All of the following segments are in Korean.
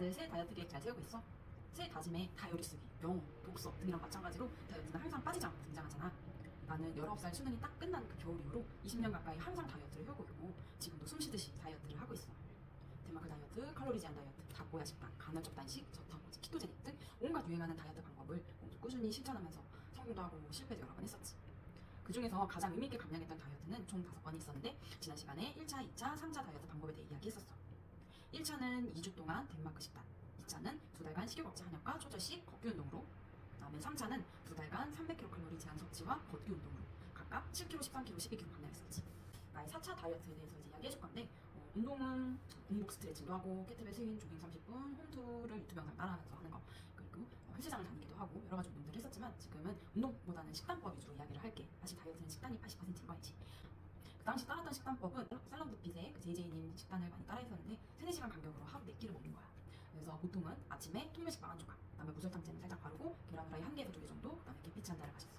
다들 새 다이어트 계획 잘 세우고 있어? 새 다짐에 다이어리 쓰기, 영어, 독서 등이랑 마찬가지로 다이어트는 항상 빠지지 않고 등장하잖아. 나는 19살 수능이 딱 끝난 그 겨울 이후로 20년 가까이 항상 다이어트를 해오고 있고 지금도 숨쉬듯이 다이어트를 하고 있어. 데마크 다이어트, 칼로리 제한 다이어트, 닭고야 식단, 간헐적 단식, 저탄고지, 키토제닉 등 온갖 유행하는 다이어트 방법을 꾸준히 실천하면서 성공도 하고 실패도 여러 번 했었지. 그 중에서 가장 의미 있게 감량했던 다이어트는 총 다섯 번이 있었는데 지난 시간에 1차, 2차, 3차 다이어트 방법에 대해 이야기했었어. 1차는 2주 동안 덴마크 식단, 2차는 두 달간 식욕 억제 한약과 초절식 걷기 운동으로, 그다음에 3차는 두 달간 300kcal 제한 섭취와 걷기 운동으로 각각 7kg, 13kg, 12kg 감량했었지. 나의 4차 다이어트에 대해서 이제 이야기해 줄 건데 어, 운동은 공복 스트레칭도 하고 깨트벨 스윙, 조깅 30분, 홈트를 유튜브 영상 따라하면서 하는 거 그리고 어, 헬스장을 다니기도 하고 여러 가지 운동들을 했었지만 지금은 운동보다는 식단법 위주로 이야기를 할게 사실 다이어트는 식단이 80%인 거 알지? 그 당시 따랐던 식단법은 샐러드 핏의 그 JJ님 식단을 많이 따라 했었는데 3, 4시간 간격으로 하루 4끼를 먹는 거야. 그래서 보통은 아침에 통밀식 빵 한 조각 그다음에 무설탕잼을 살짝 바르고 계란 후라이 한 개에서 두 개 정도 그다음에 계피치 한 잔을 마셨어.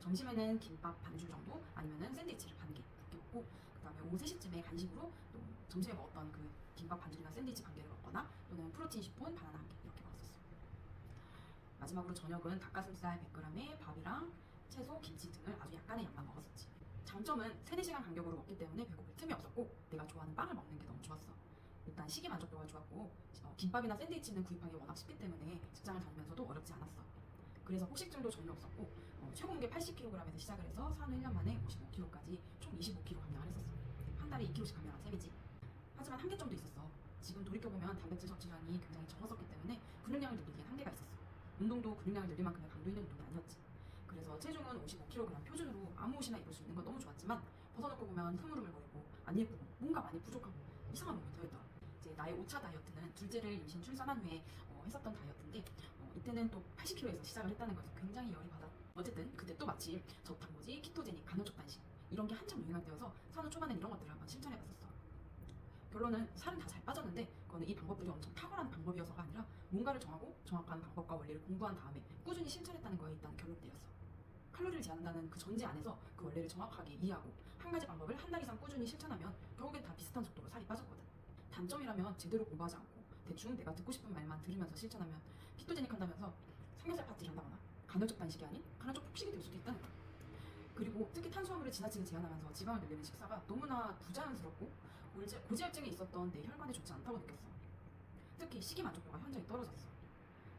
점심에는 김밥 반 줄 정도 아니면은 샌드위치를 반개 굵게 먹고 그다음에 오후 3시쯤에 간식으로 또 점심에 먹었던 그 김밥 반 줄이나 샌드위치 반 개를 먹거나 또는 프로틴 10분 바나나 한 개 이렇게 먹었었어. 마지막으로 저녁은 닭가슴살 100g에 밥이랑 채소, 김치 등을 아주 약간의 양만 먹었었지 장점은 3, 4시간 간격으로 먹기 때문에 배고플 틈이 없었고 내가 좋아하는 빵을 먹는 게 너무 좋았어 일단 식이 만족도가 좋았고 어, 김밥이나 샌드위치는 구입하기 워낙 쉽기 때문에 직장을 다니면서도 어렵지 않았어 그래서 폭식증도 전혀 없었고 어, 최고 무게 80kg에서 시작을 해서 산후 1년 만에 55kg까지 총 25kg 감량을 했었어. 한 달에 2kg씩 감량한 셈이지. 하지만 한계점도 있었어. 지금 돌이켜보면 단백질 섭취량이 굉장히 적었었기 때문에 근육량을 늘리기엔 한계가 있었어. 운동도 근육량을 늘릴 만큼의 강도 있는 운동이 아니었지. 그래서 체중은 55kg 표준으로 아무 옷이나 입을 수 있는 건 너무 좋았지만 벗어놓고 보면 보이고 안 예쁘고 뭔가 많이 부족하고 이상한 몸이 되어있더라. 이제 나의 5차 다이어트는 둘째를 임신 출산한 후에 어, 했었던 다이어트인데 어, 이때는 또 80kg에서 시작을 했다는 거에서 굉장히 열이 받아. 어쨌든 그때 또 마침 저탄고지, 키토제닉, 간헐적 단식 이런 게 한참 유행할 때여서 산후 초반엔 이런 것들을 한번 실천해봤었어. 결론은 살은 다 잘 빠졌는데 그거는 이 방법들이 엄청 탁월한 방법이어서가 아니라 뭔가를 정하고 정확한 방법과 원리를 공부한 다음에 꾸준히 실천했다는 거에 일단 결론되었어. 칼로리를 제한한다는 그 전제 안에서 그 원리를 정확하게 이해하고 한 가지 방법을 한 달 이상 꾸준히 실천하면 결국엔 다 비슷한 속도로 살이 빠졌거든. 단점이라면 제대로 공부하지 않고 대충 내가 듣고 싶은 말만 들으면서 실천하면 키토제닉 한다면서 삼겹살 파티를 한다거나 간헐적 단식이 아닌 간헐적 폭식이 될 수도 있다는 거야. 그리고 특히 탄수화물을 지나치게 제한하면서 지방을 늘리는 식사가 너무나 부자연스럽고 고지- 고지혈증이 있었던 내 혈관에 좋지 않다고 느꼈어. 특히 식이 만족도가 현저히 떨어졌어.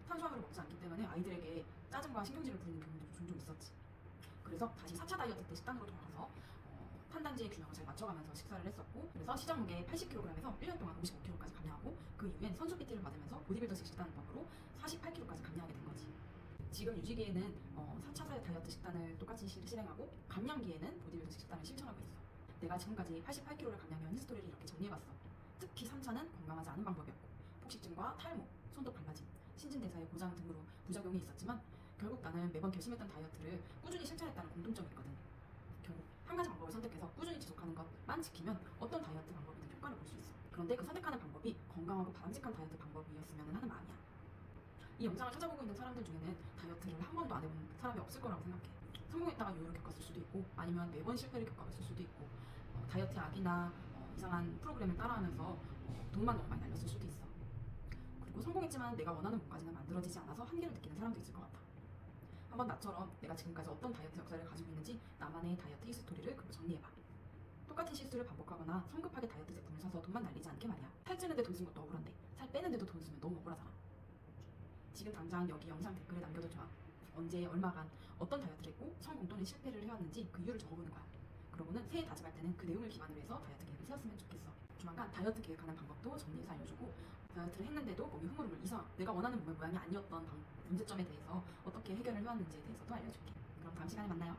탄수화물을 먹지 않기 때문에 아이들에게 짜증과 신경질을 부리는 경우도 종종 있었지. 그래서 다시 4차 다이어트 때 식단으로 돌아가서 어, 탄단지의 균형을 잘 맞춰가면서 식사를 했었고 그래서 시작 무게 80kg에서 1년 동안 55kg까지 감량하고 그 이후엔 선수 PT를 받으면서 보디빌더식 식단법으로 48kg까지 감량하게 된 거지. 지금 유지기에는 어, 4차 다이어트 식단을 똑같이 실- 실행하고 감량기에는 보디빌더식 식단을 실천하고 있어. 내가 지금까지 88kg를 감량해온 히스토리를 이렇게 정리해봤어. 특히 3차는 건강하지 않은 방법이었고 폭식증과 탈모, 손톱 갈라짐, 신진대사의 고장 등으로 부작용이 있었지만 결국 나는 매번 결심했던 다이어트를 꾸준히 실천했다는 공통점이 있거든. 결국 한 가지 방법을 선택해서 꾸준히 지속하는 것만 지키면 어떤 다이어트 방법이든 효과를 볼 수 있어. 그런데 그 선택하는 방법이 건강하고 바람직한 다이어트 방법이었으면 하는 마음이야. 이 영상을 찾아보고 있는 사람들 중에는 다이어트를 한 번도 안 해본 사람이 없을 거라고 생각해. 성공했다가 요요를 겪었을 수도 있고 아니면 매번 실패를 겪어봤을 수도 있고 어, 다이어트 약이나 어, 이상한 프로그램을 따라하면서 어, 돈만 너무 많이 날렸을 수도 있어. 그리고 성공했지만 내가 원하는 몸까지는 만들어지지 않아서 한계를 느끼는 사람도 있을 것 같아. 한번 나처럼 내가 지금까지 어떤 다이어트 역사를 가지고 있는지 나만의 다이어트 히스토리를 글로 정리해봐. 똑같은 실수를 반복하거나 성급하게 다이어트 제품을 사서 돈만 날리지 않게 말이야. 살찌는데 돈쓴 것도 억울한데 살 빼는데도 돈 쓰면 너무 억울하잖아. 지금 당장 여기 영상 댓글에 남겨도 좋아. 언제 얼마간 어떤 다이어트를 했고 성공 또는 실패를 해왔는지 그 이유를 적어보는 거야. 그러고는 새해 다짐할 때는 그 내용을 기반으로 해서 다이어트 계획을 세웠으면 좋겠어. 조만간 다이어트 계획하는 방법도 정리해서 알려주고 다이어트를 했는데도 몸이 흐물흐물 이상 내가 원하는 몸의 모양이 아니었던 방- 문제점에 대해서 어떻게 해결을 해왔는지에 대해서도 알려줄게. 그럼 다음 시간에 만나요.